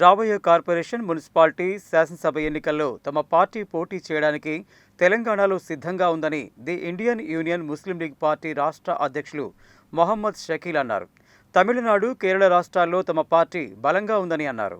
రాబోయే corporation municipality శాసనసభ ఎన్నికల్లో తమ పార్టీ పోటీ చేయడానికి తెలంగాణలో సిద్ధంగా ఉందని the Indian Union Muslim League party రాష్ట్ర అధ్యక్షులు మొహమ్మద్ షకీల్ అన్నారు. తమిళనాడు కేరళ రాష్ట్రాల్లో తమ పార్టీ బలంగా ఉందని అన్నారు.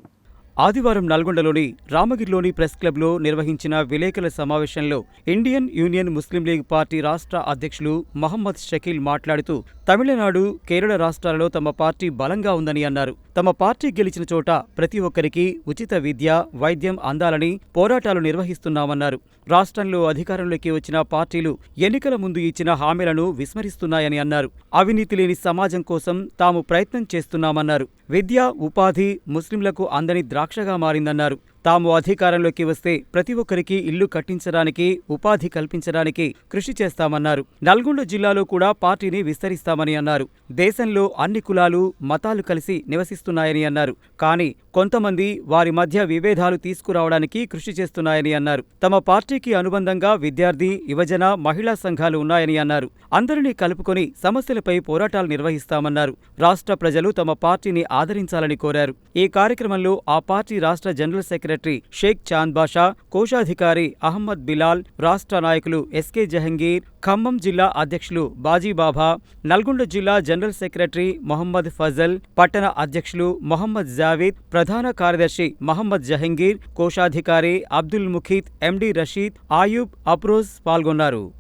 ఆదివారం నల్గొండలోని రామగిరిలోని ప్రెస్ క్లబ్లో నిర్వహించిన విలేకరుల సమావేశంలో Indian Union Muslim League party రాష్ట్ర అధ్యక్షులు మహమ్మద్ షకీల్ మాట్లాడుతూ తమిళనాడు కేరళ రాష్ట్రాలలో తమ పార్టీ బలంగా ఉందని అన్నారు. తమ పార్టీ గెలిచిన చోట ప్రతి ఒక్కరికి ఉచిత విద్య వైద్యం అందాలని పోరాటాలు నిర్వహిస్తున్నామన్నారు. రాష్ట్రంలో అధికారంలోకి వచ్చిన పార్టీలు ఎన్నికల ముందు ఇచ్చిన హామీలను విస్మరిస్తున్నాయని అన్నారు. అవినీతి లేని సమాజం కోసం తాము ప్రయత్నం చేస్తున్నామన్నారు. విద్య ఉపాధి ముస్లింలకు అందని ద్రాక్షగా మారిందన్నారు. తాము అధికారంలోకి వస్తే ప్రతి ఒక్కరికి ఇల్లు కట్టించడానికి ఉపాధి కల్పించడానికి కృషి చేస్తామన్నారు. నల్గొండ జిల్లాలో కూడా పార్టీని విస్తరిస్తామని అన్నారు. దేశంలో అన్ని కులాలు మతాలు కలిసి నివసిస్తున్నాయని అన్నారు. కానీ కొంతమంది వారి మధ్య విభేదాలు తీసుకురావడానికి కృషి చేస్తున్నాయని అన్నారు. తమ పార్టీకి అనుబంధంగా విద్యార్థి యువజన మహిళా సంఘాలు ఉన్నాయని అన్నారు. అందరినీ కలుపుకొని సమస్యలపై పోరాటాలు నిర్వహిస్తామన్నారు. రాష్ట్ర ప్రజలు తమ పార్టీని ఆదరించాలని కోరారు. ఈ కార్యక్రమంలో ఆ పార్టీ రాష్ట్ర జనరల్ సెక్రటరీ షేక్ చాంద్ బాషా కోశాధికారి అహ్మద్ బిలాల్ రాష్ట్ర నాయకులు ఎస్కే జహంగీర్ ఖమ్మం జిల్లా అధ్యక్షులు బాజీబాబా నల్గొండ జిల్లా జనరల్ సెక్రటరీ మొహమ్మద్ ఫజల్ పట్టణ అధ్యక్షులు మొహమ్మద్ జావీద్ ప్రధాన కార్యదర్శి మహమ్మద్ జహంగీర్ కోశాధికారి అబ్దుల్ ముఖీత్ ఎండి రషీద్ ఆయూబ్ అప్రోజ్ పాల్గొన్నారు.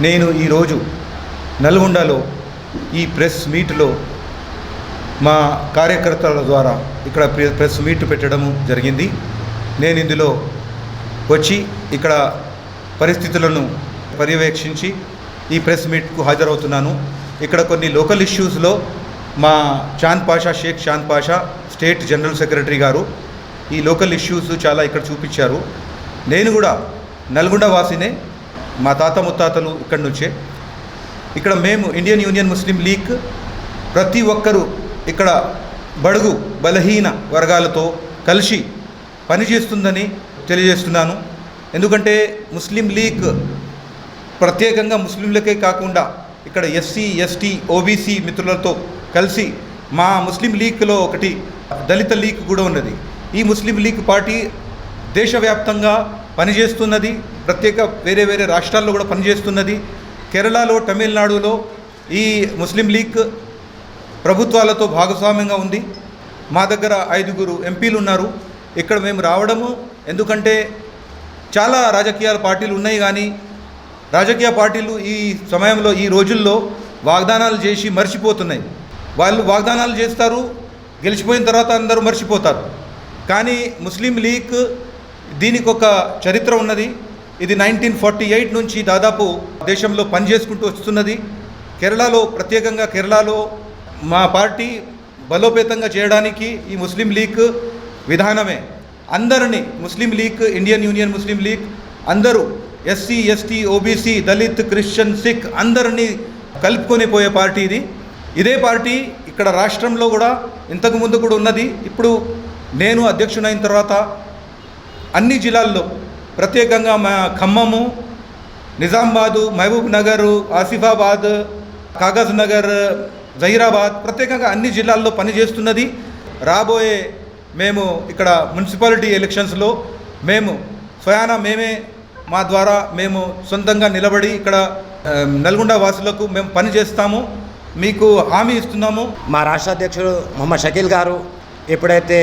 నేను ఈరోజు నల్గొండలో ఈ ప్రెస్ మీట్లో మా కార్యకర్తల ద్వారా ఇక్కడ ప్రె- ప్రెస్ మీట్ పెట్టడము జరిగింది. నేను ఇందులో వచ్చి ఇక్కడ పరిస్థితులను పర్యవేక్షించి ఈ ప్రెస్ మీట్కు హాజరవుతున్నాను. ఇక్కడ కొన్ని లోకల్ ఇష్యూస్లో మా Chand Pasha Sheikh Chand Pasha state general secretary గారు ఈ లోకల్ ఇష్యూస్ చాలా ఇక్కడ చూపించారు. నేను కూడా నల్గొండ వాసినే మా తాత ముత్తాతలు ఇక్కడి నుంచే. ఇక్కడ మేము ఇండియన్ యూనియన్ ముస్లిం లీగ్ ప్రతి ఒక్కరూ ఇక్కడ బడుగు బలహీన వర్గాలతో కలిసి పనిచేస్తుందని తెలియజేస్తున్నాను. ఎందుకంటే ముస్లిం లీగ్ ప్రత్యేకంగా ముస్లింలకే కాకుండా ఇక్కడ ఎస్సీ ఎస్టీ ఓబీసీ మిత్రులతో కలిసి మా ముస్లిం లీగ్లో ఒకటి దళిత లీగ్ కూడా ఉన్నది. ఈ ముస్లిం లీగ్ పార్టీ దేశవ్యాప్తంగా పనిచేస్తున్నది. ప్రత్యేక వేరే వేరే రాష్ట్రాల్లో కూడా పనిచేస్తున్నది. కేరళలో తమిళనాడులో ఈ ముస్లిం లీగ్ ప్రభుత్వాలతో భాగస్వామ్యంగా ఉంది. మా దగ్గర ఐదుగురు ఎంపీలు ఉన్నారు. ఇక్కడ మేము రావడము. ఎందుకంటే చాలా రాజకీయాల పార్టీలు ఉన్నాయి కానీ రాజకీయ పార్టీలు ఈ సమయంలో ఈ రోజుల్లో వాగ్దానాలు చేసి మర్చిపోతున్నాయి. వాళ్ళు వాగ్దానాలు చేస్తారు గెలిచిపోయిన తర్వాత అందరూ మర్చిపోతారు. కానీ ముస్లిం లీగ్ దీనికి ఒక చరిత్ర ఉన్నది. ఇది నైన్టీన్ ఫార్టీ ఎయిట్ నుంచి దాదాపు దేశంలో పనిచేసుకుంటూ వస్తున్నది. కేరళలో ప్రత్యేకంగా కేరళలో మా పార్టీ బలోపేతంగా చేయడానికి ఈ ముస్లిం లీగ్ విధానమే. అందరినీ Muslim League Indian Union Muslim League అందరూ SC ST OBC Dalit Christian Sikh అందరినీ కలుపుకొని పోయే పార్టీ ఇది. ఇదే పార్టీ ఇక్కడ రాష్ట్రంలో కూడా ఇంతకుముందు కూడా ఉన్నది. ఇప్పుడు నేను అధ్యక్షునైన తర్వాత అన్ని జిల్లాల్లో ప్రత్యేకంగా మా ఖమ్మము నిజామాబాదు మహబూబ్ నగరు ఆసిఫాబాద్ కాగజ్ నగర్ జహీరాబాద్ ప్రత్యేకంగా అన్ని జిల్లాల్లో పనిచేస్తున్నది. రాబోయే మేము ఇక్కడ మున్సిపాలిటీ ఎలక్షన్స్లో మేము స్వయాన మేమే మా ద్వారా మేము సొంతంగా నిలబడి ఇక్కడ నల్గొండ వాసులకు మేము పని చేస్తాము మీకు హామీ ఇస్తున్నాము. మా రాష్ట్ర అధ్యక్షుడు మొహమ్మద్ షకీల్ గారు ఎప్పుడైతే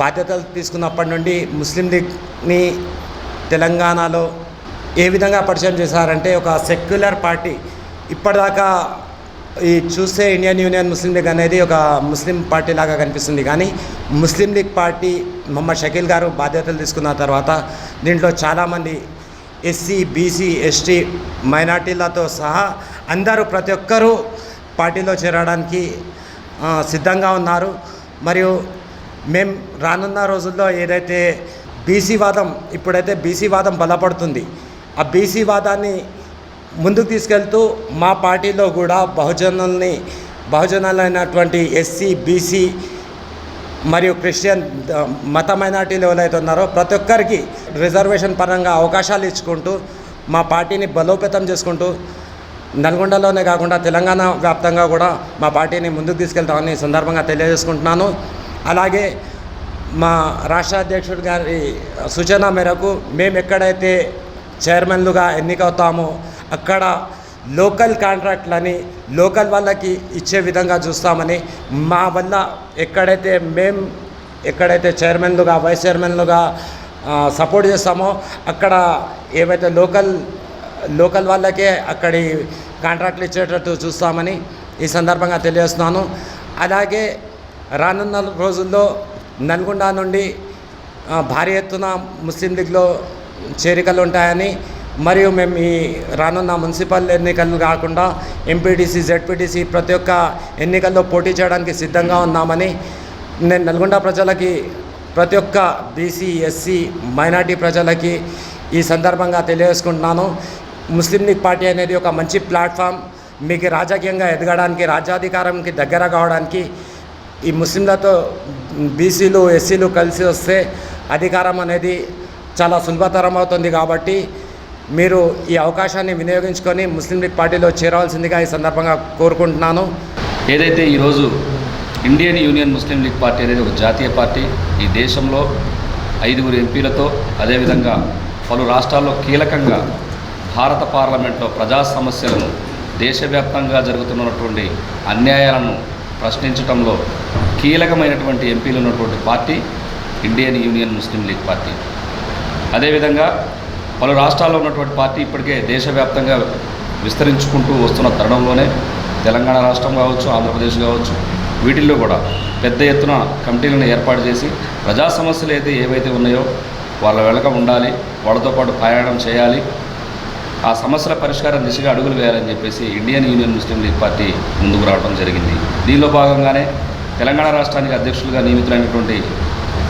బాధ్యతలు తీసుకున్నప్పటి నుండి ముస్లిం లీగ్ని తెలంగాణలో ఏ విధంగా పరిచయం చేశారంటే ఒక సెక్యులర్ పార్టీ. ఇప్పటిదాకా ఈ చూస్తే ఇండియన్ యూనియన్ ముస్లిం లీగ్ అనేది ఒక ముస్లిం పార్టీ లాగా కనిపిస్తుంది. కానీ Muslim League party Mohammed Shakeel గారు బాధ్యతలు తీసుకున్న తర్వాత దీంట్లో చాలామంది ఎస్సీ బీసీ ఎస్టీ మైనార్టీలతో సహా అందరూ ప్రతి ఒక్కరూ పార్టీలో చేరడానికి సిద్ధంగా ఉన్నారు. మరియు మేము రానున్న రోజుల్లో ఏదైతే బీసీ వాదం ఇప్పుడైతే బీసీ వాదం బలపడుతుంది. ఆ బీసీ వాదాన్ని ముందుకు తీసుకెళ్తూ మా పార్టీలో కూడా బహుజనుల్ని బహుజనాలైనటువంటి ఎస్సీ బీసీ మరియు క్రిస్టియన్ మత మైనార్టీలు ఎవరైతే ఉన్నారో ప్రతి ఒక్కరికి రిజర్వేషన్ పరంగా అవకాశాలు ఇచ్చుకుంటూ మా పార్టీని బలోపేతం చేసుకుంటూ నల్గొండలోనే కాకుండా తెలంగాణ వ్యాప్తంగా కూడా మా పార్టీని ముందుకు తీసుకెళ్తామని సందర్భంగా తెలియజేసుకుంటున్నాను. అలాగే మా రాష్ట్ర అధ్యక్షుడు గారి సూచన మేరకు మేము ఎక్కడైతే చైర్మన్లుగా ఎన్నికవుతామో అక్కడ లోకల్ కాంట్రాక్ట్లని లోకల్ వాళ్ళకి ఇచ్చే విధంగా చూస్తామని మా వల్ల ఎక్కడైతే మేము ఎక్కడైతే చైర్మన్లుగా వైస్ చైర్మన్లుగా సపోర్ట్ చేస్తామో అక్కడ ఏవైతే లోకల్ లోకల్ వాళ్ళకే అక్కడి కాంట్రాక్ట్లు ఇచ్చేటట్టు చూస్తామని ఈ సందర్భంగా తెలియజేస్తున్నాను. అలాగే రానున్న రోజుల్లో నల్గొండ నుండి భారీ ఎత్తున ముస్లిం లీగ్లో చేరికలు ఉంటాయని మరియు మేము ఈ రానున్న మున్సిపల్ ఎన్నికలు కాకుండా ఎంపీటీసీ జెడ్పీటీసీ ప్రతి ఒక్క ఎన్నికల్లో పోటీ చేయడానికి సిద్ధంగా ఉన్నామని నేను నల్గొండ ప్రజలకి ప్రతి ఒక్క బీసీ ఎస్సీ మైనార్టీ ప్రజలకి ఈ సందర్భంగా తెలియజేసుకుంటున్నాను. ముస్లిం లీగ్ పార్టీ అనేది ఒక మంచి ప్లాట్ఫామ్. మీకు రాజకీయంగా ఎదగడానికి రాజ్యాధికారంకి దగ్గర కావడానికి ఈ ముస్లింలతో బీసీలు ఎస్సీలు కలిసి వస్తే అధికారం అనేది చాలా సులభతరం అవుతుంది కాబట్టి మీరు ఈ అవకాశాన్ని వినియోగించుకొని ముస్లిం లీగ్ పార్టీలో చేరవలసిందిగా ఈ సందర్భంగా కోరుకుంటున్నాను. ఏదైతే ఈరోజు Indian Union Muslim League party అనేది ఒక జాతీయ పార్టీ ఈ దేశంలో ఐదుగురు ఎంపీలతో అదేవిధంగా పలు రాష్ట్రాల్లో కీలకంగా భారత పార్లమెంట్లో ప్రజా సమస్యలను దేశవ్యాప్తంగా జరుగుతున్నటువంటి అన్యాయాలను ప్రశ్నించడంలో కీలకమైనటువంటి ఎంపీలు ఉన్నటువంటి party Indian Union Muslim League party. అదేవిధంగా పలు రాష్ట్రాల్లో ఉన్నటువంటి పార్టీ ఇప్పటికే దేశవ్యాప్తంగా విస్తరించుకుంటూ వస్తున్న తరుణంలోనే తెలంగాణ రాష్ట్రం కావచ్చు ఆంధ్రప్రదేశ్ కావచ్చు వీటిల్లో కూడా పెద్ద ఎత్తున కమిటీలను ఏర్పాటు చేసి ప్రజా సమస్యలు అయితే ఏవైతే ఉన్నాయో వాళ్ళ వెనక ఉండాలి వాళ్ళతో పాటు ప్రయాణం చేయాలి ఆ సమస్యల పరిష్కారం దిశగా అడుగులు వేయాలని చెప్పేసి Indian Union Muslim League party ముందుకు రావడం జరిగింది. దీనిలో భాగంగానే తెలంగాణ రాష్ట్రానికి అధ్యక్షులుగా నియమితులైనటువంటి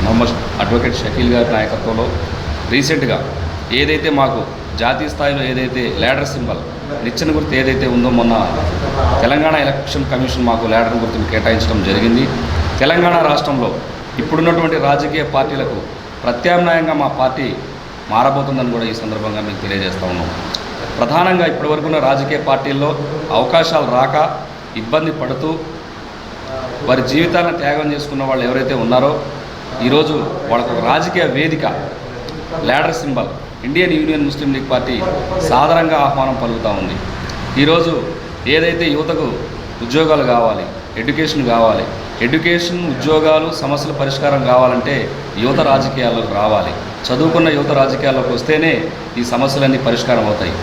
మొహమ్మద్ అడ్వకేట్ షకీల్ గారి నాయకత్వంలో రీసెంట్గా ఏదైతే మాకు జాతీయ స్థాయిలో ఏదైతే ల్యాడర్ సింబల్ నిచ్చెన గుర్తు ఏదైతే ఉందో మొన్న తెలంగాణ ఎలక్షన్ కమిషన్ మాకు ల్యాడర్ గుర్తును కేటాయించడం జరిగింది. తెలంగాణ రాష్ట్రంలో ఇప్పుడున్నటువంటి రాజకీయ పార్టీలకు ప్రత్యామ్నాయంగా మా పార్టీ మారబోతుందని కూడా ఈ సందర్భంగా మీకు తెలియజేస్తూ ఉన్నాం. ప్రధానంగా ఇప్పటివరకున్న రాజకీయ పార్టీల్లో అవకాశాలు రాక ఇబ్బంది పడుతూ వారి జీవితాలను త్యాగం చేసుకున్న వాళ్ళు ఎవరైతే ఉన్నారో ఈరోజు వాళ్ళకు రాజకీయ వేదిక ladder symbol Indian Union Muslim League party సాధారణంగా ఆహ్వానం పలుకుతూ ఉంది. ఈరోజు ఏదైతే యువతకు ఉద్యోగాలు కావాలి ఎడ్యుకేషన్ కావాలి ఎడ్యుకేషన్ ఉద్యోగాలు సమస్యల పరిష్కారం కావాలంటే యువత రాజకీయాల్లోకి రావాలి. చదువుకున్న యువత రాజకీయాల్లోకి వస్తేనే ఈ సమస్యలన్నీ పరిష్కారం అవుతాయి.